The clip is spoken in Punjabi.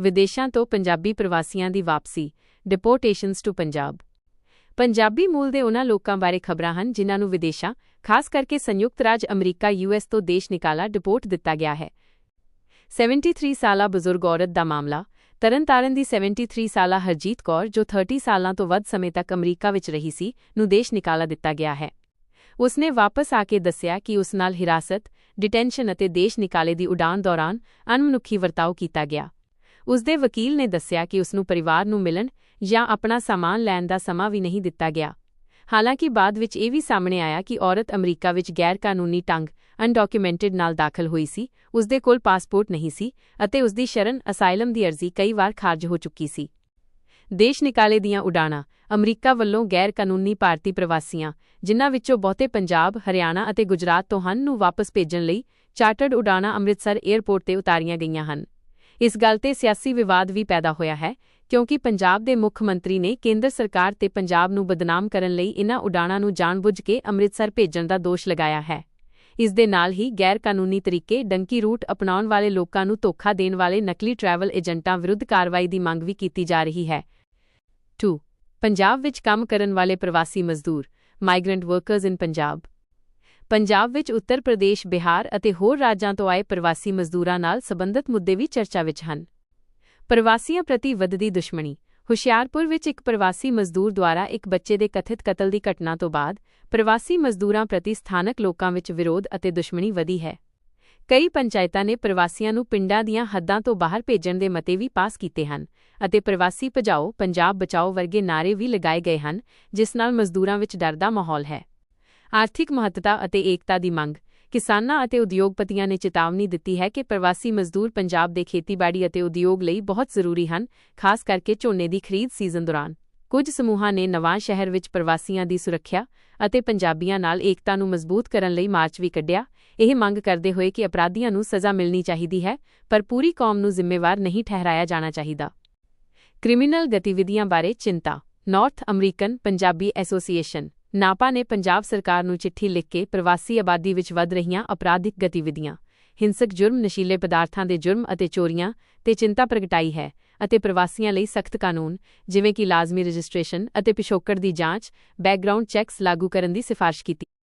ਵਿਦੇਸ਼ਾਂ ਤੋਂ ਪੰਜਾਬੀ ਪ੍ਰਵਾਸੀਆਂ ਦੀ ਵਾਪਸੀ ਡਿਪੋਰਟੇਸ਼ਨਸ ਟੂ ਪੰਜਾਬ ਪੰਜਾਬੀ ਮੂਲ ਦੇ ਉਹਨਾਂ ਲੋਕਾਂ ਬਾਰੇ ਖਬਰਾਂ ਹਨ ਜਿਨ੍ਹਾਂ ਨੂੰ ਵਿਦੇਸ਼ਾਂ, ਖਾਸ ਕਰਕੇ ਸੰਯੁਕਤ ਰਾਜ ਅਮਰੀਕਾ ਯੂਐਸ ਤੋਂ ਦੇਸ਼ ਨਿਕਾਲਾ ਡਿਪੋਰਟ ਦਿੱਤਾ ਗਿਆ ਹੈ। 73 ਸਾਲਾ ਬਜ਼ੁਰਗ ਔਰਤ ਦਾ ਮਾਮਲਾ ਤਰਨਤਾਰਨ ਦੀ 73 ਸਾਲਾ ਹਰਜੀਤ ਕੌਰ, ਜੋ 30 ਸਾਲਾਂ ਤੋਂ ਵੱਧ ਸਮੇਂ ਤੱਕ ਅਮਰੀਕਾ ਵਿੱਚ ਰਹੀ ਸੀ, ਨੂੰ ਦੇਸ਼ ਨਿਕਾਲਾ ਦਿੱਤਾ ਗਿਆ ਹੈ। ਉਸਨੇ ਵਾਪਸ ਆ ਕੇ ਦੱਸਿਆ ਕਿ ਉਸ ਨਾਲ ਹਿਰਾਸਤ ਡਿਟੈਂਸ਼ਨ ਅਤੇ ਦੇਸ਼ ਨਿਕਾਲੇ ਦੀ ਉਡਾਨ ਦੌਰਾਨ ਅਣਮਨੁੱਖੀ ਵਰਤਾਓ ਕੀਤਾ ਗਿਆ। ਉਸ ਦੇ ਵਕੀਲ ਨੇ ਦੱਸਿਆ ਕਿ ਉਸ ਨੂੰ ਪਰਿਵਾਰ ਨੂੰ ਮਿਲਣ ਜਾਂ ਆਪਣਾ ਸਾਮਾਨ ਲੈਣ ਦਾ ਸਮਾਂ ਵੀ ਨਹੀਂ ਦਿੱਤਾ ਗਿਆ। ਹਾਲਾਂਕਿ ਬਾਅਦ ਵਿੱਚ ਇਹ ਵੀ ਸਾਹਮਣੇ ਆਇਆ ਕਿ ਔਰਤ ਅਮਰੀਕਾ ਵਿੱਚ ਗੈਰ ਕਾਨੂੰਨੀ ਢੰਗ ਅਨਡਾਕੂਮੈਂਟਡ ਨਾਲ ਦਾਖਲ ਹੋਈ ਸੀ ਉਸ ਦੇ ਕੋਲ ਪਾਸਪੋਰਟ ਨਹੀਂ ਸੀ ਅਤੇ ਉਸ ਦੀ ਸ਼ਰਨ ਅਸਾਈਲਮ ਦੀ ਅਰਜ਼ੀ ਕਈ ਵਾਰ ਖਾਰਜ ਹੋ ਚੁੱਕੀ ਸੀ। ਦੇਸ਼ ਨਿਕਾਲੇ ਦੀਆਂ ਉਡਾਣਾਂ ਅਮਰੀਕਾ ਵੱਲੋਂ ਗੈਰ ਕਾਨੂੰਨੀ ਭਾਰਤੀ ਪ੍ਰਵਾਸੀਆਂ, ਜਿਨ੍ਹਾਂ ਵਿੱਚੋਂ ਬਹੁਤੇ ਪੰਜਾਬ, ਹਰਿਆਣਾ ਅਤੇ ਗੁਜਰਾਤ ਤੋਂ ਹਨ ਨੂੰ ਵਾਪਸ ਭੇਜਣ ਲਈ ਚਾਰਟਰਡ ਉਡਾਣਾਂ ਅੰਮ੍ਰਿਤਸਰ ਏਅਰਪੋਰਟ ਤੇ ਉਤਾਰੀਆਂ ਗਈਆਂ ਹਨ। ਇਸ ਗੱਲ ਤੇ ਸਿਆਸੀ ਵਿਵਾਦ ਵੀ ਪੈਦਾ ਹੋਇਆ ਹੈ, ਕਿਉਂਕਿ ਪੰਜਾਬ ਦੇ ਮੁੱਖ ਮੰਤਰੀ ਨੇ ਕੇਂਦਰ ਸਰਕਾਰ ਤੇ ਪੰਜਾਬ ਨੂੰ ਬਦਨਾਮ ਕਰਨ ਲਈ ਇਨ੍ਹਾਂ ਉਡਾਣਾਂ ਨੂੰ ਜਾਣਬੁੱਝ ਕੇ ਅੰਮ੍ਰਿਤਸਰ ਭੇਜਣ ਦਾ ਦੋਸ਼ ਲਗਾਇਆ ਹੈ। ਇਸ ਦੇ ਨਾਲ ਹੀ ਗੈਰ ਕਾਨੂੰਨੀ ਤਰੀਕੇ ਡੰਕੀ ਰੂਟ ਅਪਣਾਉਣ ਵਾਲੇ ਲੋਕਾਂ ਨੂੰ ਧੋਖਾ ਦੇਣ ਵਾਲੇ ਨਕਲੀ ਟਰੈਵਲ ਏਜੰਟਾਂ ਵਿਰੁੱਧ ਕਾਰਵਾਈ ਦੀ ਮੰਗ ਵੀ ਕੀਤੀ ਜਾ ਰਹੀ ਹੈ। 2 ਪੰਜਾਬ ਵਿੱਚ ਕੰਮ ਕਰਨ ਵਾਲੇ ਪ੍ਰਵਾਸੀ ਮਜ਼ਦੂਰ migrant workers in Punjab Punjab ਵਿੱਚ ਉੱਤਰ ਪ੍ਰਦੇਸ਼, ਬਿਹਾਰ ਅਤੇ ਹੋਰ ਰਾਜਾਂ ਤੋਂ ਆਏ ਪ੍ਰਵਾਸੀ ਮਜ਼ਦੂਰਾਂ ਨਾਲ ਸਬੰਧਤ ਮੁੱਦੇ ਵੀ ਚਰਚਾ ਵਿੱਚ ਹਨ। ਪ੍ਰਵਾਸੀਆਂ ਪ੍ਰਤੀ ਵੱਧਦੀ ਦੁਸ਼ਮਣੀ। ਹੁਸ਼ਿਆਰਪੁਰ ਵਿੱਚ ਇੱਕ ਪ੍ਰਵਾਸੀ ਮਜ਼ਦੂਰ ਦੁਆਰਾ ਇੱਕ ਬੱਚੇ ਦੇ ਕਥਿਤ ਕਤਲ ਦੀ ਘਟਨਾ ਤੋਂ ਬਾਅਦ ਪ੍ਰਵਾਸੀ ਮਜ਼ਦੂਰਾਂ ਪ੍ਰਤੀ ਸਥਾਨਕ ਲੋਕਾਂ ਵਿੱਚ ਵਿਰੋਧ ਅਤੇ ਦੁਸ਼ਮਣੀ ਵਧੀ ਹੈ। ਕਈ ਪੰਚਾਇਤਾਂ ਨੇ ਪ੍ਰਵਾਸੀਆਂ ਨੂੰ ਪਿੰਡਾਂ ਦੀਆਂ ਹੱਦਾਂ ਤੋਂ ਬਾਹਰ ਭੇਜਣ ਦੇ ਮਤੇ ਵੀ ਪਾਸ ਕੀਤੇ ਹਨ ਅਤੇ ਪ੍ਰਵਾਸੀ ਭਜਾਓ, ਪੰਜਾਬ ਬਚਾਓ ਵਰਗੇ ਨਾਰੇ ਵੀ ਲਗਾਏ ਗਏ ਹਨ, ਜਿਸ ਨਾਲ ਮਜ਼ਦੂਰਾਂ ਵਿੱਚ ਡਰ ਦਾ ਮਾਹੌਲ ਹੈ। ਆਰਥਿਕ ਮਹੱਤਤਾ ਅਤੇ ਏਕਤਾ ਦੀ ਮੰਗ। ਕਿਸਾਨਾਂ ਅਤੇ ਉਦਯੋਗਪਤੀਆਂ ਨੇ ਚੇਤਾਵਨੀ ਦਿੱਤੀ ਹੈ ਕਿ ਪ੍ਰਵਾਸੀ ਮਜ਼ਦੂਰ ਪੰਜਾਬ ਦੇ ਖੇਤੀਬਾੜੀ ਅਤੇ ਉਦਯੋਗ ਲਈ ਬਹੁਤ ਜ਼ਰੂਰੀ ਹਨ, ਖਾਸ ਕਰਕੇ ਝੋਨੇ ਦੀ ਖਰੀਦ ਸੀਜ਼ਨ ਦੌਰਾਨ। ਕੁਝ ਸਮੂਹਾਂ ਨੇ ਨਵਾਂ ਸ਼ਹਿਰ ਵਿੱਚ ਪ੍ਰਵਾਸੀਆਂ ਦੀ ਸੁਰੱਖਿਆ ਅਤੇ ਪੰਜਾਬੀਆਂ ਨਾਲ ਏਕਤਾ ਨੂੰ ਮਜ਼ਬੂਤ ਕਰਨ ਲਈ ਮਾਰਚ ਵੀ ਕੱਢਿਆ। ਇਹ ਮੰਗ ਕਰਦੇ ਹੋਏ ਕਿ ਅਪਰਾਧੀਆਂ ਨੂੰ ਸਜ਼ਾ ਮਿਲਣੀ ਚਾਹੀਦੀ ਹੈ, ਪਰ ਪੂਰੀ ਕੌਮ ਨੂੰ ਜ਼ਿੰਮੇਵਾਰ ਨਹੀਂ ਠਹਿਰਾਇਆ ਜਾਣਾ ਚਾਹੀਦਾ। ਕ੍ਰਿਮੀਨਲ ਗਤੀਵਿਧੀਆਂ ਬਾਰੇ ਚਿੰਤਾ। North American Punjabi association NAPA ਨੇ ਪੰਜਾਬ ਸਰਕਾਰ ਨੂੰ ਚਿੱਠੀ ਲਿਖ ਕੇ ਪ੍ਰਵਾਸੀ ਆਬਾਦੀ ਵਿੱਚ ਵੱਧ ਰਹੀਆਂ ਅਪਰਾਧਿਕ ਗਤੀਵਿਧੀਆਂ, ਹਿੰਸਕ ਜੁਰਮ, ਨਸ਼ੀਲੇ ਪਦਾਰਥਾਂ ਦੇ ਜੁਰਮ ਅਤੇ ਚੋਰੀਆਂ ਤੇ ਚਿੰਤਾ ਪ੍ਰਗਟਾਈ ਹੈ ਅਤੇ ਪ੍ਰਵਾਸੀਆਂ ਲਈ ਸਖਤ ਕਾਨੂੰਨ, ਜਿਵੇਂ ਕਿ ਲਾਜ਼ਮੀ ਰਜਿਸਟ੍ਰੇਸ਼ਨ ਅਤੇ ਪਿਛੋਕੜ ਦੀ ਜਾਂਚ, ਬੈਕਗ੍ਰਾਉਂਡ ਚੈੱਕਸ ਲਾਗੂ ਕਰਨ ਦੀ ਸਿਫਾਰਸ਼ ਕੀਤੀ।